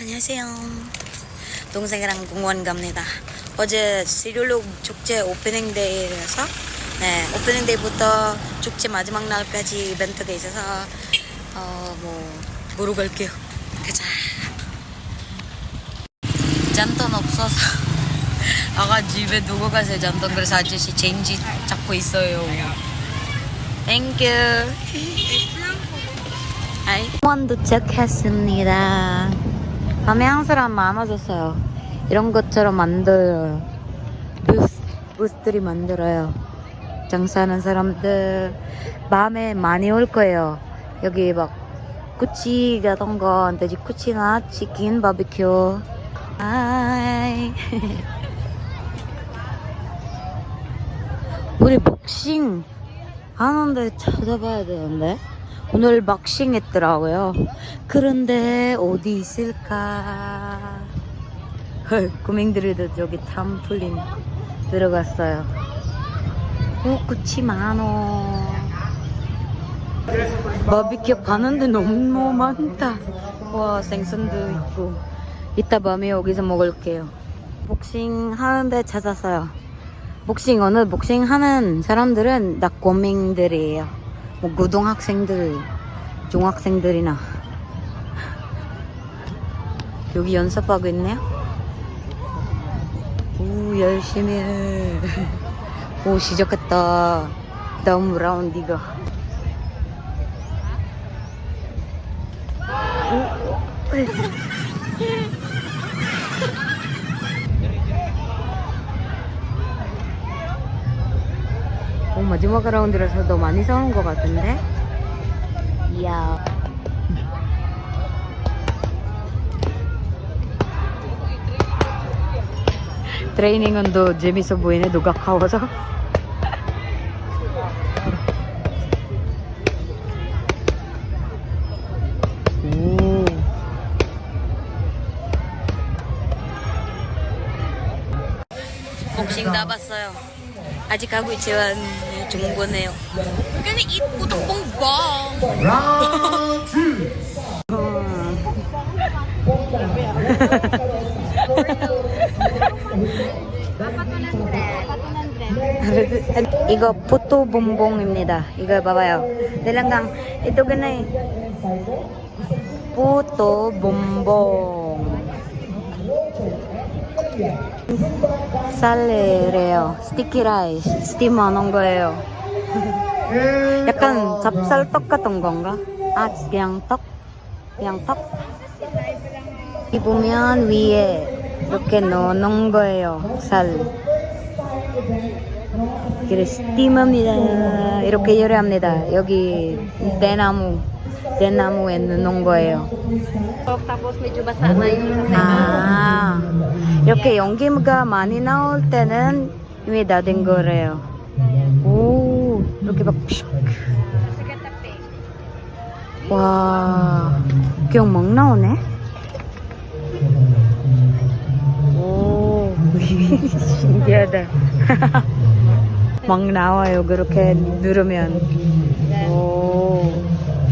안녕하세요. 동생이랑 공원 갑니다. 어제 시룰룩 축제 오프닝 데이라서 네, 오프닝 데이부터 축제 마지막 날까지 이벤트가 있어서 어, 뭐 보러 갈게요. 가자. 잔돈 없어서 아가 집에 두고 가세요 잔돈 그래서 아저씨 체인지 잡고 있어요. 땡큐. 공원 도착했습니다. 밤에 한 사람 많아졌어요. 이런 것처럼 만들어요. 부스, 부스들이 만들어요. 장사하는 사람들 밤에 많이 올 거예요. 여기 막 구찌 같은 거, 돼지 구찌나 치킨 바비큐. 아이. 우리 복싱 하는데 찾아봐야 되는데. 오늘 막싱 했더라고요. 그런데 어디 있을까? 헐, 구맹들이도 저기 탐플린 들어갔어요. 어, 그치 많어. 바비큐 가는데 너무 많다. 와, 생선도 있고. 이따 밤에 여기서 먹을게요. 복싱 하는데 찾았어요. 복싱, 오늘 복싱 하는 사람들은 다 고맹들이에요. 뭐 고등학생들, 중학생들이나 여기 연습하고 있네요. 오 열심히 해. 오 시작했다. 다음 라운드가. 오 마지막 라운드라서 더 많이 싸우는 것 같은데? 이야. 트레이닝은 더 재밌어 보이네 누가 가워서 오. 복싱 다 봤어요 아직 하고 있지만 중보네요 Gonna eat putong bongbong. 이거 포토 봉봉입니다. 이거 봐봐요. 내랑강 ito ganay. 포토 봉봉. 쌀레래요. 스티키 라이스. 스팀 하는 거예요. 약간 잡쌀떡 같은 건가? 아, 그냥 떡? 그냥 떡? 이 보면 위에 이렇게 넣는 거예요. 쌀. 그래 스팀합니다. 이렇게 요리합니다. 여기 대나무, 대나무에 넣는 거예요. 아, 이렇게 연기가 많이 나올 때는 이미 다 된 거래요. 오, 이렇게 막 슉. 와, 그냥 막 나오네. 오, 신기하다. 막 나와요. 그렇게 누르면. 오,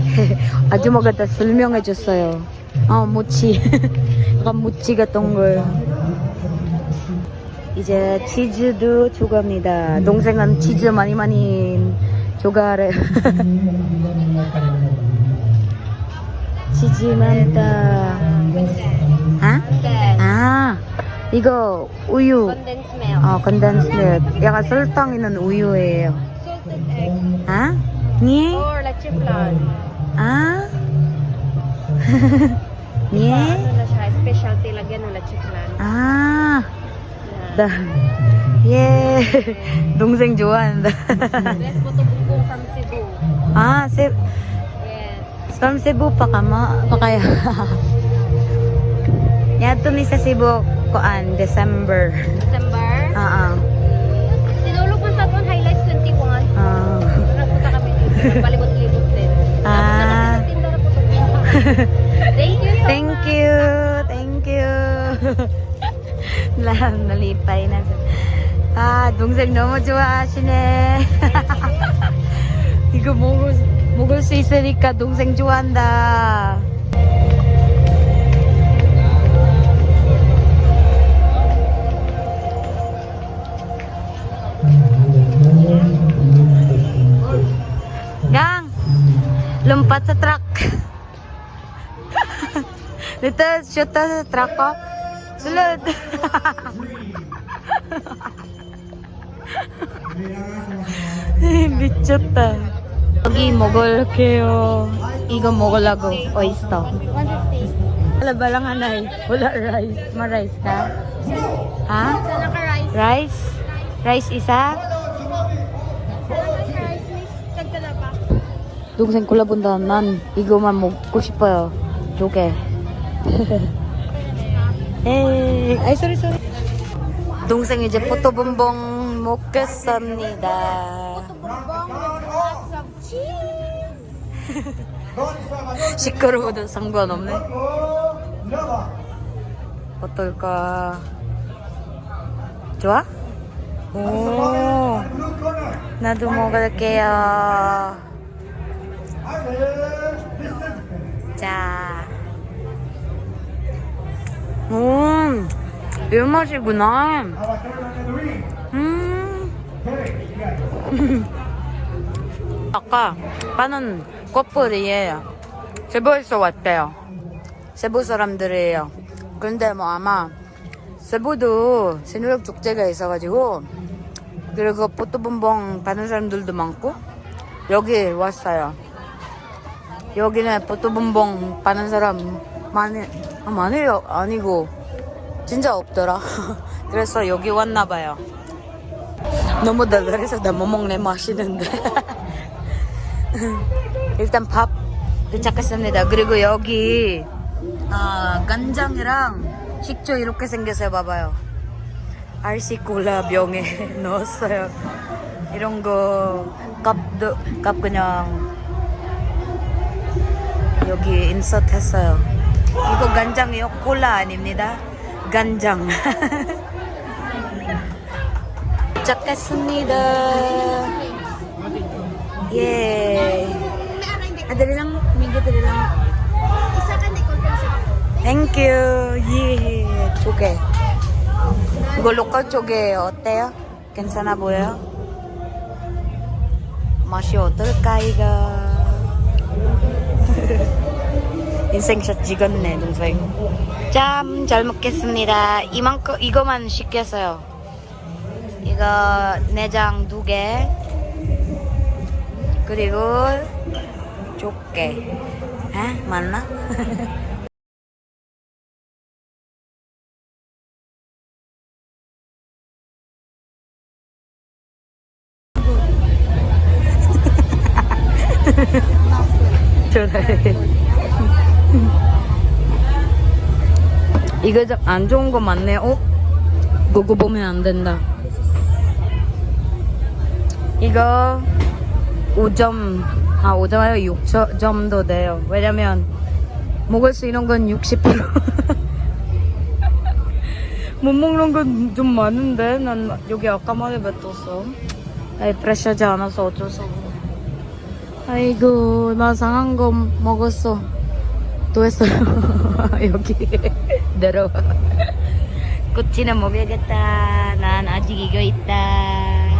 아줌마가 다 설명해 줬어요. 아, 모치. 약간 모치 같은 걸. 이제 치즈도 추가합니다. 동생은 치즈 많이 많이 추가하래. 치즈 많다. 아? 아, 이거 우유. 어, 컨덴스 밀크. 약간 설탕 있는 우유예요. 아? 니? 아? 니? Specialty lagyan ng flan. dah yeah Dungseng Juan Yes po tubukong from Cebu. Ah Cebu. Yes. From Cebu pa ka ma pa kaya? Yato ni sa Cebu koan December. December? Ah, ah. Oo uh -uh. Sinulog man sa doon highlights 21 Ah. Nagpunta kami dito Nagpalibot-libot din. Ah. Nagpunta kasi 신랑 놀이빠 이나서 아 동생 너무 좋아하시네 이거 먹을, 먹을 수 있으니까 동생 좋아한다 Gang, lompat sa truck. Dito, shoot sa truck ko. Sulod. 미쳤다. 여기 먹을게요. 이거 먹으려고, oyster. 150. Wala ba lang anay? Wala rice. Ma-rice ka? Ha? Naka-rice. Rice? Rice isa? Naka-rice. Kagkala pa. 동생 골라본다. 난 이거만 먹고 싶어요. 조개. 에이, 아이, sorry, sorry. 동생 이제 먹겠습니다. Lots of cheese. 시끄러워도 상관없네. 어떨까? 좋아? 오, 나도 먹을게요. 자, 이 맛이구나. 음. 아까 파는 꽃뿌리에 세부에서 왔대요. 세부 사람들이에요. 근데 뭐 아마 세부도 신우역 축제가 있어가지고 그리고 포토본봉 파는 사람들도 많고 여기 왔어요. 여기는 포토본봉 파는 사람 많이 아, 많이요 아니고 진짜 없더라. 그래서 여기 왔나 봐요. 너무 달달해서 나 못 먹네 마시는데. 일단 밥 도착했습니다. 그리고 여기 아, 간장이랑 식초 이렇게 생겼어요. 봐봐요. RC 콜라 병에 넣었어요. 이런 거 값도 값 그냥 여기 인서트 했어요. 이거 간장이요? 콜라 아닙니다. 간장. 도착했습니다. 예. Ah. Isa ka ni compensate. Thank you. 예. 조개. 이거 로컬 조개예요. 어때요? 괜찮아 보여요? 맛이 어떨까 이거? 인생샷 찍었네 동생. 짬 잘 먹겠습니다. 이만큼 이거만 시켰어요. 이거 내장 두 개. 그리고 조개. 에? 맞나? 이거 좀안 좋은 거 맞네. 어? 그거 보면 안 된다. 이거 5점, 아 5점 아니고 6점 정도 돼요. 왜냐면 먹을 수 있는 건 60%. 못 먹는 건 좀 많은데 난 여기 아까 말에 뱉었어. 아이 프레시하지 않아서 어쩔 수 없어. 아이고 나 상한 거 먹었어. 또 했어요. 여기 내려와. 꼬치는 먹여야겠다. 난 아직 이거 있다.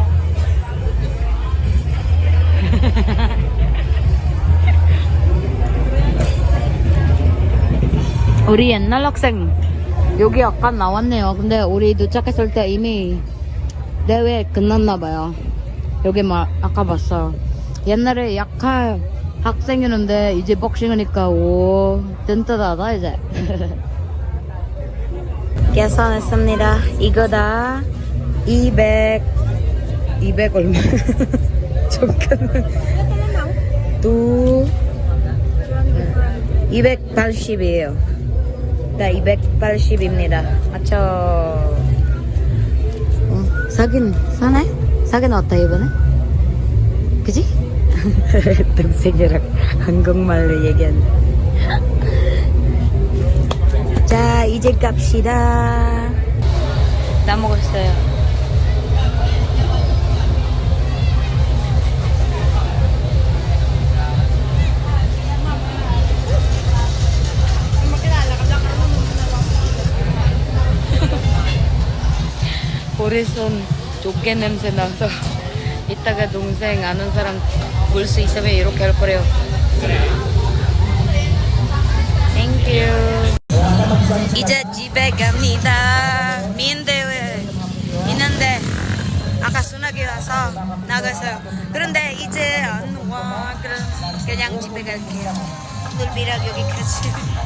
우리 옛날 학생 여기 약간 나왔네요. 근데 우리 도착했을 때 이미 대회 끝났나 봐요. 여기 막 아까 봤어요. 옛날에 약한 학생이었는데 이제 복싱하니까 오 든든하다 이제. 계산했습니다. 이거다 200 200 얼마? 잠깐만. 두 280이에요. 나 280입니다. 맞죠? 어, 사긴 사네? 사긴 왔다 이번에? 그지? 동생이랑 한국말로 얘기하는. 자 이제 갑시다. 다 먹었어요. 오래손 조개 냄새 나서 이따가 동생 아는 사람 볼수 있으면 이렇게 할 거래요. 땡큐. 이제 집에 갑니다. 미인대회 있는데 아까 수납이 와서 나갔어요. 그런데 이제 안 와. 그럼 그냥 집에 갈게요. 미락 여기까지.